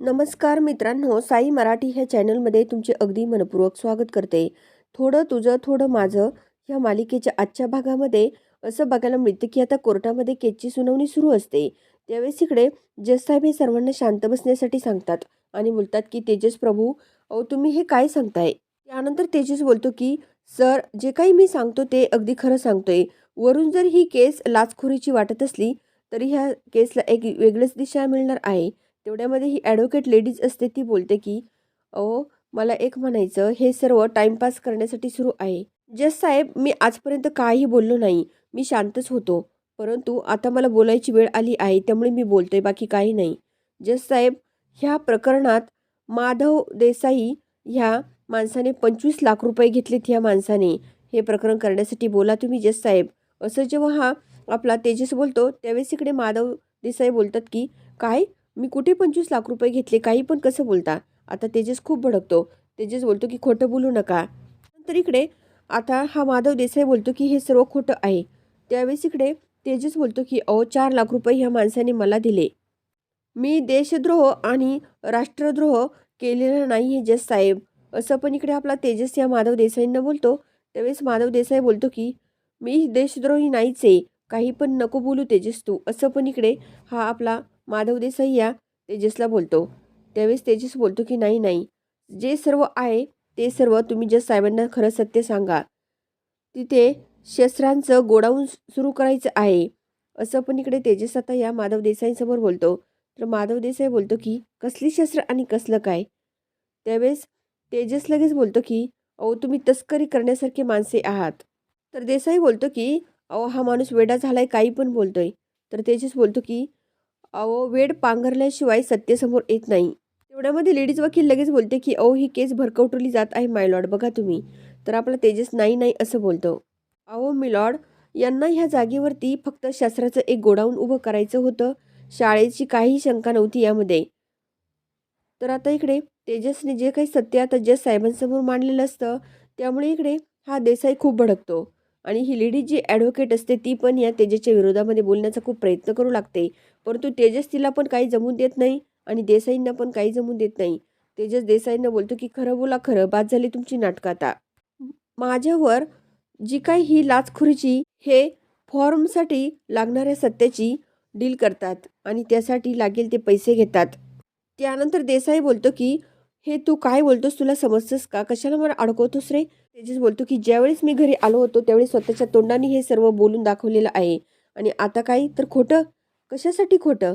नमस्कार मित्रांनो साई मराठी ह्या चॅनलमध्ये तुमचे अगदी मनपूर्वक स्वागत करते. थोडं तुझं थोडं माझं ह्या मालिकेच्या आजच्या भागामध्ये असं बघायला मिळतं की आता कोर्टामध्ये केसची सुनावणी सुरू असते. त्यावेळेस इकडे जज हे सर्वांना शांत बसण्यासाठी सांगतात आणि बोलतात की तेजस प्रभू अहो तुम्ही हे काय सांगताय? त्यानंतर तेजस बोलतो की सर जे काही मी सांगतो ते अगदी खरं सांगतोय. वरून जर ही केस लाचखोरीची वाटत असली तरी ह्या केसला एक वेगळीच दिशा मिळणार आहे. तेवढ्यामध्ये ही ॲडव्होकेट लेडीज असते ती बोलते की अहो मला एक म्हणायचं हे सर्व टाईमपास करण्यासाठी सुरू आहे. जस साहेब मी आजपर्यंत काही बोललो नाही. मी शांतच होतो. परंतु आता मला बोलायची वेळ आली आहे त्यामुळे मी बोलतोय बाकी काही नाही. जस साहेब ह्या प्रकरणात माधव देसाई ह्या माणसाने पंचवीस लाख रुपये घेतलेत ह्या माणसाने. हे प्रकरण करण्यासाठी बोला तुम्ही जस साहेब. असं जेव्हा हा आपला तेजस बोलतो त्यावेळेस इकडे माधव देसाई बोलतात की काय? मी कुठे पंचवीस लाख रुपये घेतले काही पण कसं बोलता? आता तेजस खूप भडकतो. तेजस बोलतो की खोटं बोलू नका. नंतर इकडे आता हा माधव देसाई बोलतो की हे सर्व खोटं आहे. त्यावेळेस इकडे तेजस बोलतो की अहो चार लाख रुपये ह्या माणसाने मला दिले. मी देशद्रोह आणि राष्ट्रद्रोह केलेला नाही हे जस साहेब. असं पण इकडे आपला तेजस या माधव देसाईंना बोलतो. त्यावेळेस माधव देसाई बोलतो की मी देशद्रोही नाहीच आहे. काही पण नको बोलू तेजस तू. असं पण इकडे हा आपला माधव देसाई या तेजसला बोलतो. त्यावेळेस तेजस बोलतो की नाही नाही. जे सर्व आहे ते सर्व तुम्ही जस साहेबांना खरं सत्य सांगा तिथे शस्त्रांचं गोडाऊन सुरू करायचं आहे. असं पण इकडे तेजस आता या माधव देसाईंसमोर बोलतो. तर माधव देसाई बोलतो की कसली शस्त्र आणि कसलं काय? त्यावेळेस तेजस लगेच बोलतो की अहो तुम्ही तस्करी करण्यासारखे माणसे आहात. तर देसाई बोलतो की अहो हा माणूस वेडा झालाय काही पण बोलतोय. तर तेजस बोलतो की अहो वेड पांघरल्याशिवाय सत्तेसमोर येत नाही. तेवढ्यामध्ये लेडीज वकील लगेच बोलते की अहो ही केस भरकवटली जात आहे मायलॉर्ड बघा तुम्ही. तर आपला तेजस नाही नाही असं बोलतो. अहो मिलॉर्ड यांना ह्या जागेवरती फक्त शास्त्राचं एक गोडाऊन उभं करायचं होतं. शाळेची काही शंका नव्हती यामध्ये. तर आता इकडे तेजसने जे काही सत्य आता जज साहेबांसमोर मांडलेलं असतं त्यामुळे इकडे हा देसाई खूप भडकतो. आणि ही लेडी जी ॲडव्होकेट असते ती पण या तेजसच्या विरोधामध्ये बोलण्याचा खूप प्रयत्न करू लागते. परंतु तेजस तिला पण काही जमून देत नाही आणि देसाईंना पण काही जमून देत नाही. तेजस देसाईंना बोलतो की खरं बोला खरं बाद झाली तुमची नाटकं आता. माझ्यावर जी काही ही लाचखुरीची हे फॉर्मसाठी लागणाऱ्या सत्याची डील करतात आणि त्यासाठी लागेल ते पैसे घेतात. त्यानंतर देसाई बोलतो की हे तू काय बोलतोस? तुला समजतंस का? कशाला मला अडकवतोस रे? तेजस बोलतो की ज्यावेळेस मी घरी आलो होतो त्यावेळी स्वतःच्या तोंडाने हे सर्व बोलून दाखवलेलं आहे आणि आता काय तर खोटं कशासाठी खोटं?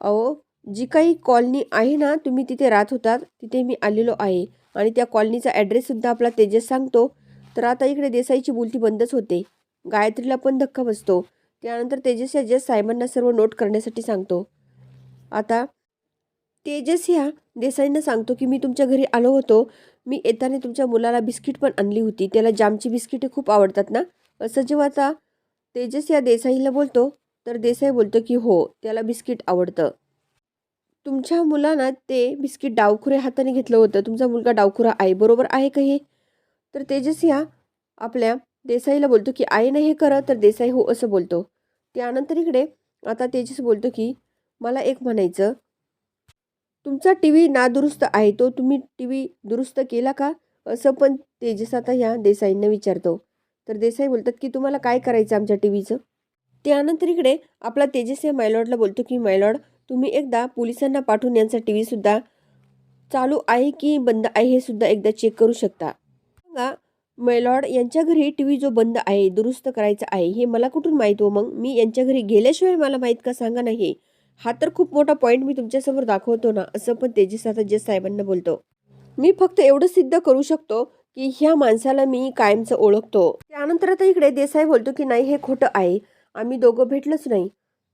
अहो जी काही कॉलनी आहे ना तुम्ही तिथे राहत होतात तिथे मी आलेलो आहे. आणि त्या कॉलनीचा ॲड्रेससुद्धा आपला तेजस सांगतो. तर आता इकडे देसाईची बोलती बंदच होते. गायत्रीला पण धक्का बसतो. त्यानंतर तेजस या जस साहेबांना सर्व नोट करण्यासाठी सांगतो. आता तेजस ह्या देसाईंना सांगतो की मी तुमच्या घरी आलो होतो. मी येताना तुमच्या मुलाला बिस्किट पण आणली होती. त्याला जामची बिस्किटे खूप आवडतात ना? असं जेव्हा आता तेजस या देसाईला बोलतो तर देसाई बोलतो की हो त्याला बिस्किट आवडतं. तुमच्या मुलांना ते बिस्किट डावखुऱ्या हाताने घेतलं होतं. तुमचा मुलगा डावखुरा आहे बरोबर आहे का हे? तर तेजस ह्या आपल्या देसाईला बोलतो की आईने हे करा. तर देसाई हो असं बोलतो. त्यानंतर इकडे आता तेजस बोलतो की मला एक म्हणायचं. तुमचा टी व्ही नादुरुस्त आहे तो तुम्ही टी व्ही दुरुस्त केला का? असं पण तेजस आता ह्या देसाईंना विचारतो. तर देसाई बोलतात की तुम्हाला काय करायचं आमच्या टी व्हीचं? त्यानंतर इकडे आपला तेजस या मायलॉर्डला बोलतो की मायलॉर्ड तुम्ही एकदा पोलिसांना पाठवून यांचा टी व्हीसुद्धा चालू आहे की बंद आहे हे सुद्धा एकदा चेक करू शकता? सांगा मेलॉर्ड यांच्या घरी टी व्ही जो बंद आहे दुरुस्त करायचा आहे हे मला कुठून माहीत हो मग? मी यांच्या घरी गेल्याशिवाय मला माहीत का सांगा नाही हा? तर खूप मोठा पॉईंट मी तुमच्यासमोर दाखवतो ना असं पण तेजस आता जज साहेबांना बोलतो. मी फक्त एवढं सिद्ध करू शकतो की ह्या माणसाला मी कायमचं ओळखतो. त्यानंतर आता इकडे देसाई बोलतो की नाही हे खोटं आहे. आम्ही दोघं भेटलोच नाही.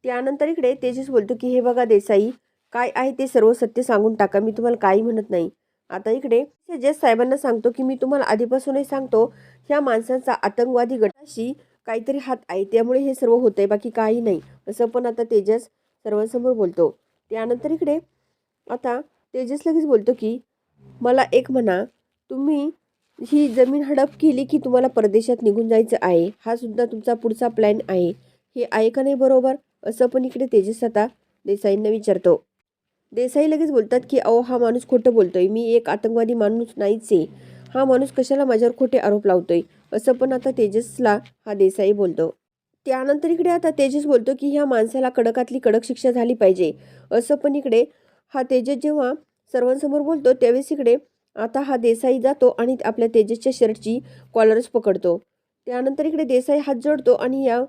त्यानंतर इकडे तेजस बोलतो की हे बघा देसाई काय आहे ते सर्व सत्य सांगून टाका मी तुम्हाला काही म्हणत नाही. आता इकडे तेजस साहेबांना सांगतो की मी तुम्हाला आधीपासूनही सांगतो ह्या माणसांचा आतंकवादी गटाशी काहीतरी हात आहे त्यामुळे हे सर्व होतंय बाकी काही नाही. असं पण आता तेजस सर्वांसमोर बोलतो. त्यानंतर इकडे आता तेजस लगेच बोलतो की मला एक म्हणा तुम्ही ही जमीन हडप केली की तुम्हाला परदेशात निघून जायचं आहे हा सुद्धा तुमचा पुढचा प्लॅन आहे. हे आहे का नाही बरोबर? असं पण इकडे तेजस आता देसाईंना विचारतो. देसाई लगेच बोलतात की अहो हा माणूस खोटं बोलतोय. मी एक आतंकवादी माणूस नाहीच आहे. हा माणूस कशाला माझ्यावर खोटे आरोप लावतोय? असं पण आता तेजसला हा देसाई बोलतो. त्यानंतर इकडे आता तेजस बोलतो की ह्या माणसाला कडकातली कडक शिक्षा झाली पाहिजे. असं पण इकडे हा तेजस जेव्हा सर्वांसमोर बोलतो त्यावेळेस इकडे आता हा देसाई जातो आणि आपल्या तेजसच्या शर्टची कॉलरच पकडतो. त्यानंतर इकडे देसाई हात जोडतो आणि या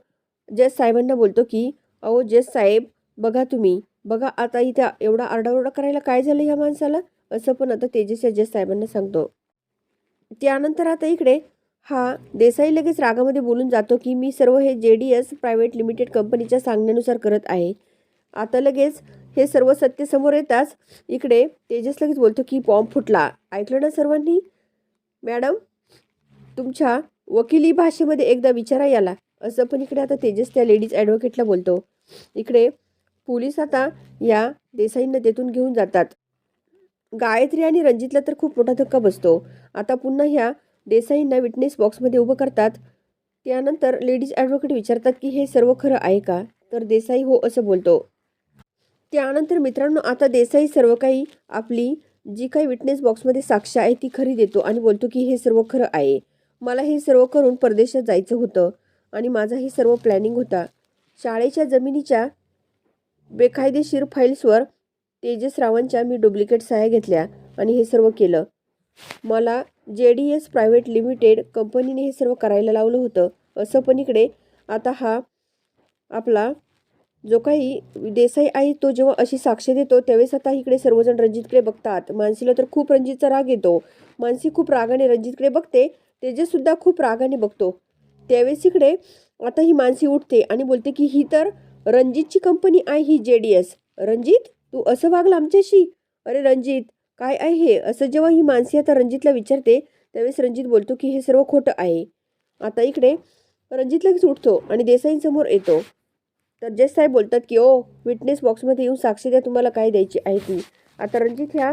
जस साहेबांना बोलतो की अहो जस साहेब बघा तुम्ही बघा आता इथं एवढा आरडाओरडा करायला काय झालं ह्या माणसाला? असं पण आता तेजस या जज साहेबांना सांगतो. त्यानंतर आता इकडे हा देसाई लगेच रागामध्ये बोलून जातो की मी सर्व हे जे डी एस प्रायव्हेट लिमिटेड कंपनीच्या सांगण्यानुसार करत आहे. आता लगेच हे सर्व सत्य समोर येताच इकडे तेजस लगेच बोलतो की बॉम्ब फुटला. ऐकलं ना सर्वांनी? मॅडम तुमच्या वकिली भाषेमध्ये एकदा विचारा याला. असं पण इकडे आता तेजस त्या लेडीज ॲडव्होकेटला बोलतो. इकडे पोलीस आता या देसाईंना तेथून घेऊन जातात. गायत्री आणि रणजितला तर खूप मोठा धक्का बसतो. आता पुन्हा ह्या देसाईंना विटनेस बॉक्समध्ये उभं करतात. त्यानंतर लेडीज ॲडव्होकेट विचारतात की हे सर्व खरं आहे का? तर देसाई हो असं बोलतो. त्यानंतर मित्रांनो आता देसाई सर्व काही आपली जी काही विटनेस बॉक्समध्ये साक्ष आहे ती खरी देतो आणि बोलतो की हे सर्व खरं आहे. मला हे सर्व करून परदेशात जायचं होतं. आणि माझा हे सर्व प्लॅनिंग होता. शाळेच्या जमिनीच्या बेकायदेशीर फाईल्सवर तेजसरावांच्या मी डुप्लिकेट सहाय्या घेतल्या आणि हे सर्व केलं. मला जे डी एस प्रायव्हेट लिमिटेड कंपनीने हे सर्व करायला लावलं होतं. असं पण इकडे आता हा आपला जो काही देसाई आहे तो जेव्हा अशी साक्ष देतो त्यावेळेस आता इकडे सर्वजण रणजितकडे बघतात. मानसीला तर खूप रणजितचा राग येतो. मानसी खूप रागाने रणजितकडे बघते. तेजससुद्धा खूप रागाने बघतो. त्यावेळेस इकडे आता ही मानसी उठते आणि बोलते की ही तर रणजितची कंपनी आहे ही जे डी एस रणजित तू असं वागला आमच्याशी? अरे रणजित काय आहे? हे असं जेव्हा ही मानसी आता रणजितला विचारते त्यावेळेस रणजित बोलतो की हे सर्व खोटं आहे. आता इकडे रणजित लगेच उठतो आणि देसाईंसमोर येतो. तर जज साहेब बोलतात की ओ विटनेस बॉक्समध्ये येऊन साक्षी द्या तुम्हाला काय द्यायची आहे ती? आता रणजित ह्या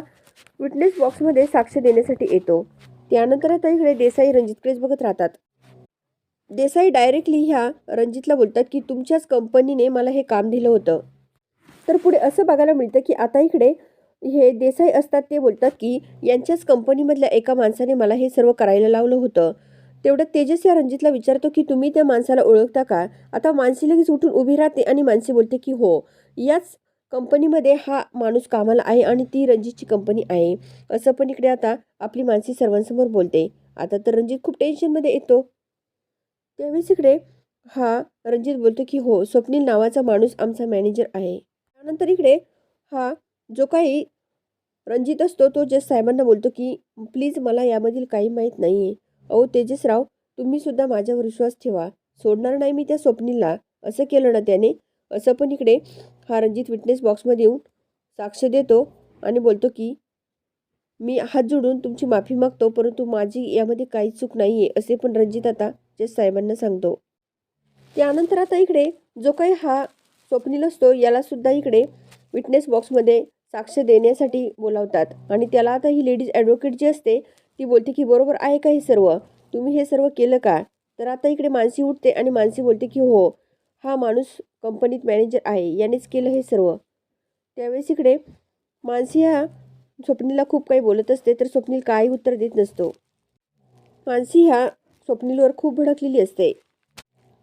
विटनेस बॉक्समध्ये साक्ष देण्यासाठी येतो. त्यानंतर आता इकडे देसाई रणजितकडेच बघत राहतात. देसाई डायरेक्टली ह्या रणजितला बोलतात की तुमच्याच कंपनीने मला हे काम दिलं होतं. तर पुढे असं बघायला मिळतं की आता इकडे हे देसाई असतात ते बोलतात की यांच्याच कंपनीमधल्या एका माणसाने मला हे सर्व करायला लावलं होतं. तेवढं तेजस या रणजितला विचारतो की तुम्ही त्या माणसाला ओळखता का? आता मानसी लगेच उठून उभी राहते आणि मानसी बोलते की हो याच कंपनीमध्ये हा माणूस कामाला आहे आणि ती रणजितची कंपनी आहे. असं पण इकडे आता आपली मानसी सर्वांसमोर बोलते. आता तर रणजित खूप टेन्शनमध्ये येतो. त्यावेळेस इकडे हा रणजित बोलतो की हो स्वप्नील नावाचा माणूस आमचा मॅनेजर आहे. त्यानंतर इकडे हा जो काही रणजित असतो तो जस साहेबांना बोलतो की प्लीज मला यामधील काही माहीत नाही आहे अहो तेजसराव तुम्हीसुद्धा माझ्यावर विश्वास ठेवा. सोडणार नाही मी त्या स्वप्नीला असं केलं ना त्याने. असं पण इकडे हा रणजित विटनेस बॉक्समध्ये येऊन साक्ष देतो आणि बोलतो की मी हात जोडून तुमची माफी मागतो परंतु माझी यामध्ये काही चूक नाही आहे असे पण रणजित आता जज साहेबांना सांगतो. त्यानंतर आता इकडे जो काही हा स्वप्नील असतो याला सुद्धा इकडे विटनेस बॉक्समध्ये साक्ष देण्यासाठी बोलावतात. आणि त्याला आता ही लेडीज ॲडव्होकेट जी असते ती बोलते की बरोबर आहे का हे सर्व? तुम्ही हे सर्व केलं का? तर आता इकडे मानसी उठते आणि मानसी बोलते की हो हा माणूस कंपनीत मॅनेजर आहे यानेच केलं हे सर्व. त्यावेळेस इकडे मानसी हा स्वप्नीला खूप काही बोलत असते तर स्वप्नील काही उत्तर देत नसतो. मानसी हा स्वप्नीलवर खूप भडकलेली असते.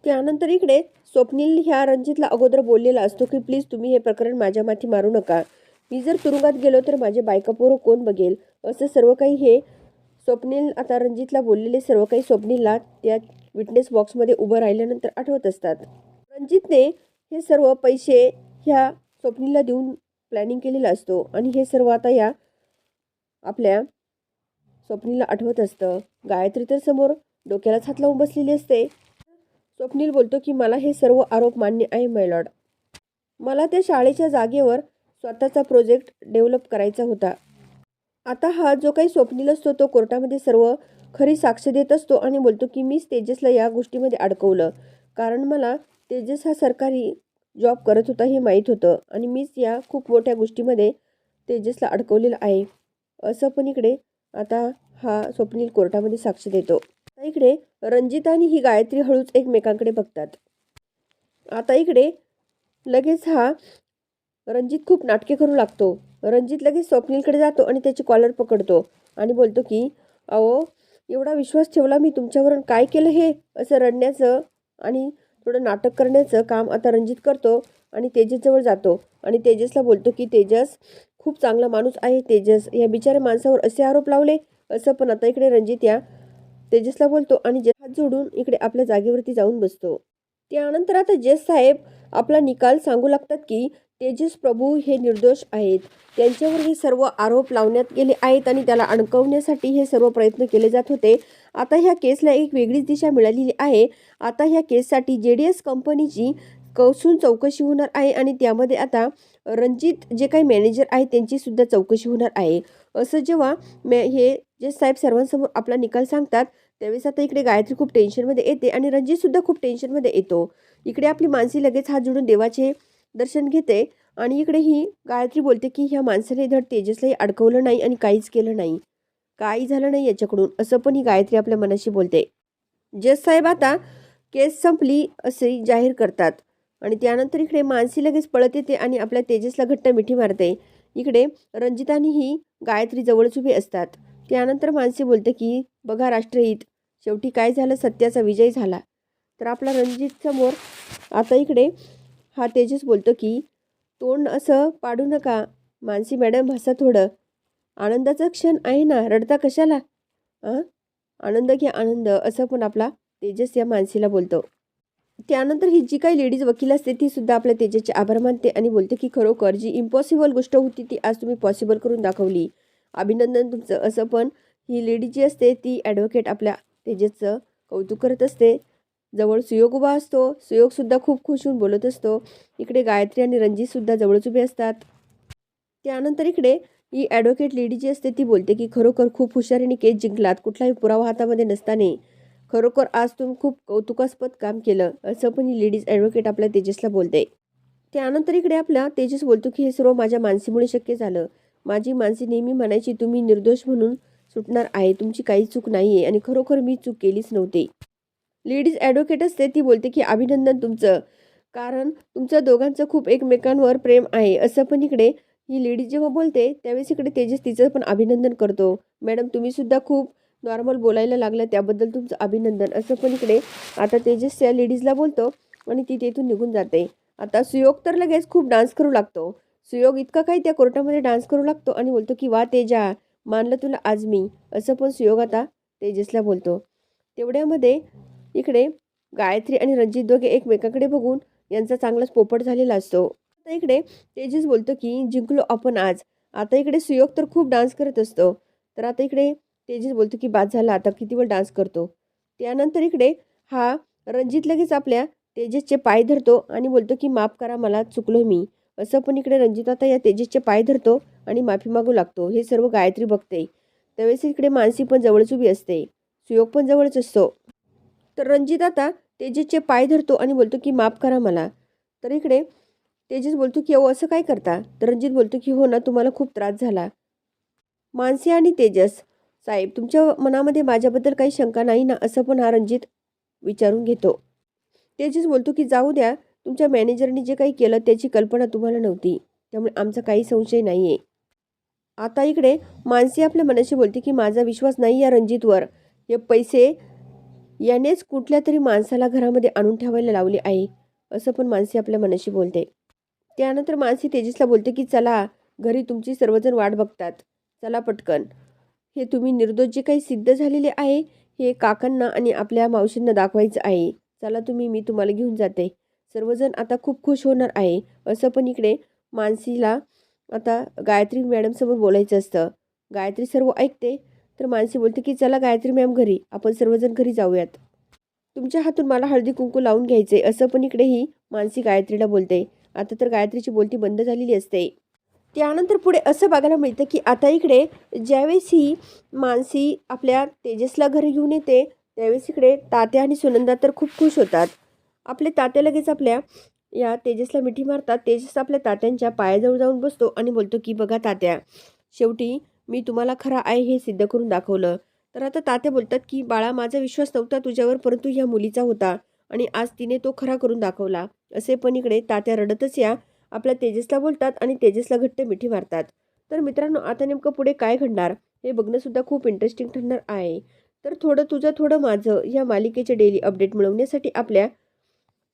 त्यानंतर इकडे स्वप्नील ह्या रणजितला अगोदर बोललेला असतो की प्लीज तुम्ही हे प्रकरण माझ्या माथी मारू नका. मी जर तुरुंगात गेलो तर माझे बायकापोरं कोण बघेल असं सर्व काही हे स्वप्नील आता रणजितला बोललेले सर्व काही स्वप्नीलला त्या विटनेस बॉक्समध्ये उभं राहिल्यानंतर आठवत असतात. रणजितने हे सर्व पैसे ह्या स्वप्नीलला देऊन प्लॅनिंग केलेला असतो आणि हे सर्व आता या आपल्या स्वप्नीला आठवत असतं. गायत्री तर समोर डोक्यालाच हात लावून बसलेली असते. स्वप्नील बोलतो की मला हे सर्व आरोप मान्य आहे मैलॉर्ड मला त्या शाळेच्या जागेवर स्वतःचा प्रोजेक्ट डेव्हलप करायचा होता. आता हा जो काही स्वप्नील असतो तो कोर्टामध्ये सर्व खरी साक्ष देत असतो आणि बोलतो की मीच तेजसला या गोष्टीमध्ये अडकवलं. कारण मला तेजस हा सरकारी जॉब करत होता हे माहीत होतं आणि मीच या खूप मोठ्या गोष्टीमध्ये तेजसला अडकवलेलं आहे. असं पण इकडे आता हा स्वप्नील कोर्टामध्ये साक्ष देतो. इकडे रणजित आणि ही गायत्री हळूच एकमेकांकडे बघतात. आता इकडे लगेच हा रणजित खूप नाटके करू लागतो. रणजित लगेच स्वप्नीलकडे जातो आणि त्याची कॉलर पकडतो आणि बोलतो की अहो एवढा विश्वास ठेवला मी तुमच्यावरून काय केलं हे? असं रडण्याचं आणि थोडं नाटक करण्याचं काम आता रणजित करतो आणि तेजसजवळ जातो. आणि तेजसला बोलतो की तेजस खूप चांगला माणूस आहे तेजस. या बिचाऱ्या माणसावर असे आरोप लावले. असं पण आता इकडे रणजित या तेजसला बोलतो आणि जे हात जोडून इकडे आपल्या जागेवरती जाऊन बसतो. त्यानंतर आता जेस साहेब आपला निकाल सांगू लागतात की तेजस प्रभू हे निर्दोष आहेत. त्यांच्यावर हे सर्व आरोप लावण्यात गेले आहेत आणि त्याला अडकवण्यासाठी हे सर्व प्रयत्न केले जात होते. आता ह्या केसला एक वेगळीच दिशा मिळालेली आहे. आता ह्या केससाठी जे डी एस कंपनीची कसून चौकशी होणार आहे आणि त्यामध्ये आता रणजित जे काही मॅनेजर आहेत त्यांची सुद्धा चौकशी होणार आहे. असं जेव्हा मॅ हे जे साहेब सर्वांसमोर आपला निकाल सांगतात त्यावेळेस आता इकडे गायत्री खूप टेन्शनमध्ये येते आणि रणजितसुद्धा खूप टेन्शनमध्ये येतो. इकडे आपली मानसी लगेच हात जोडून देवाचे दर्शन घेते आणि इकडे ही गायत्री बोलते की ह्या माणसाने धड तेजसलाही अडकवलं नाही आणि काहीच केलं नाही. काही झालं नाही याच्याकडून असं पण ही गायत्री आपल्या मनाशी बोलते. जज साहेब आता केस संपली असे जाहीर करतात आणि त्यानंतर इकडे मानसी लगेच पळत येते आणि आपल्या तेजसला घट्ट मिठी मारते. इकडे रंजितानी ही गायत्री जवळच उभी असतात. त्यानंतर मानसी बोलते की बघा राष्ट्रहित शेवटी काय झालं? सत्याचा विजय झाला. तर आपला रणजित समोर आता इकडे हा तेजस बोलतो की तोंड असं पाडू नका. मानसी मॅडम हसा थोडं. आनंदाचा क्षण आहे ना? रडता कशाला? हां आनंद घ्या आनंद असं पण आपला तेजस या मानसीला बोलतो. त्यानंतर ही जी काही लेडीज वकील असते ती सुद्धा आपल्या तेजसचे आभार मानते आणि बोलते की खरोखर जी इम्पॉसिबल गोष्ट होती ती आज तुम्ही पॉसिबल करून दाखवली. अभिनंदन तुमचं. असं पण ही लेडी जी असते ती ॲडव्होकेट आपल्या तेजेसचं कौतुक करत असते. जवळ सुयोग उभा असतो. सुयोगसुद्धा खूप खुश होऊन बोलत असतो. इकडे गायत्री आणि रणजितसुद्धा जवळच उभे असतात. त्यानंतर इकडे ही ॲडव्होकेट लेडी जी असते ती बोलते की खरोखर खूप हुशारीने केस जिंकलात. कुठलाही पुरावा हातामध्ये नसताना. खरोखर आज तुम्ही खूप कौतुकास्पद काम केलं. असं पण ही लेडीज ॲडव्होकेट आपल्या तेजसला बोलते. त्यानंतर इकडे आपला तेजस बोलतो की हे सर्व माझ्या मानसीमुळे शक्य झालं. माझी माणसे नेहमी म्हणायची तुम्ही निर्दोष म्हणून सुटणार आहे. तुमची काही चूक नाही आहे आणि खरोखर मी चूक केलीच नव्हती. लेडीज ॲडव्होकेट असते ती बोलते की अभिनंदन तुमचं. कारण तुमचं दोघांचं खूप एकमेकांवर प्रेम आहे. असं पण इकडे ही लेडीज जेव्हा बोलते त्यावेळेस इकडे तेजस तिचं पण अभिनंदन करतो. मॅडम तुम्हीसुद्धा खूप नॉर्मल बोलायला लागलं त्याबद्दल तुमचं अभिनंदन. असं पण इकडे आता तेजस त्या लेडीजला बोलतो आणि ती तेथून निघून जाते. आता सुयोग तर लगेच खूप डान्स करू लागतो. सुयोग इतका काही त्या कोर्टामध्ये डान्स करू लागतो आणि बोलतो की वा तेजा मानलं तुला आज मी. असं पण सुयोग आता तेजसला बोलतो. तेवढ्यामध्ये इकडे गायत्री आणि रणजित दोघे एकमेकाकडे बघून यांचा चांगलाच पोपट झालेला असतो. आता इकडे तेजस बोलतो की जिंकलो आपण आज. आता इकडे सुयोग तर खूप डान्स करत असतो. तर आता इकडे तेजस बोलतो की बाद झाला आता किती वेळ डान्स करतो? त्यानंतर इकडे हा रणजित लगेच आपल्या तेजसचे पाय धरतो आणि बोलतो की माफ करा मला चुकलो मी. असं पण इकडे रणजित आता या तेजेसचे पाय धरतो आणि माफी मागू लागतो. हे सर्व गायत्री बघते त्यावेळेस इकडे मानसी पण जवळच उभी असते. सुयोग पण जवळच असतो. तर रणजित आता पाय धरतो आणि बोलतो की माफ करा मला. तर इकडे तेजस बोलतो की अहो असं काय करता? तर रणजित बोलतो की हो ना तुम्हाला खूप त्रास झाला. मानसी आणि तेजस साहेब तुमच्या मनामध्ये माझ्याबद्दल काही शंका नाही ना? असं पण हा रणजित विचारून घेतो. तेजस बोलतो की जाऊ द्या. तुमच्या मॅनेजरनी जे काही केलं त्याची कल्पना तुम्हाला नव्हती. त्यामुळे आमचा काही संशय नाही आहे आता इकडे मानसी आपल्या मनाशी बोलते की माझा विश्वास नाही या रणजितवर. हे पैसे यानेच कुठल्या तरी माणसाला घरामध्ये आणून ठेवायला लावले आहे. असं पण मानसी आपल्या मनाशी बोलते. त्यानंतर मानसी तेजसला बोलते की चला घरी तुमची सर्वजण वाट बघतात. चला पटकन. हे तुम्ही निर्दोष जे काही सिद्ध झालेले आहे हे काकांना आणि आपल्या मावशींना दाखवायचं आहे. चला तुम्ही मी तुम्हाला घेऊन जाते. सर्वजण आता खूप खुश होणार आहे. असं पण इकडे मानसीला आता गायत्री मॅडमसमोर बोलायचं असतं. गायत्री सर्व ऐकते तर मानसी बोलते की चला गायत्री मॅम घरी आपण सर्वजण घरी जाऊयात. तुमच्या हातून मला हळदी कुंकू लावून घ्यायचे. असं पण इकडे ही मानसी गायत्रीला बोलते. आता तर गायत्रीची बोलती बंद झालेली असते. त्यानंतर पुढे असं बघायला मिळतं की आता इकडे ज्यावेळेस ही मानसी आपल्या तेजसला घरी घेऊन येते त्यावेळेस इकडे तात्या आणि सुनंदा तर खूप खुश होतात. आपले तात्या लगेच आपल्या या तेजसला मिठी मारतात. तेजस आपल्या तात्यांच्या पायाजवळ जाऊन बसतो आणि बोलतो की बघा तात्या शेवटी मी तुम्हाला खरा आहे हे सिद्ध करून दाखवलं. तर आता तात्या बोलतात की बाळा माझा विश्वास नव्हता तुझ्यावर परंतु ह्या मुलीचा होता आणि आज तिने तो खरा करून दाखवला. असे पण इकडे तात्या रडतच या आपल्या तेजसला बोलतात आणि तेजसला घट्ट मिठी मारतात. तर मित्रांनो आता नेमकं पुढे काय घडणार हे बघणंसुद्धा खूप इंटरेस्टिंग ठरणार आहे. तर थोडं तुझं थोडं माझं या मालिकेचे डेली अपडेट मिळवण्यासाठी आपल्या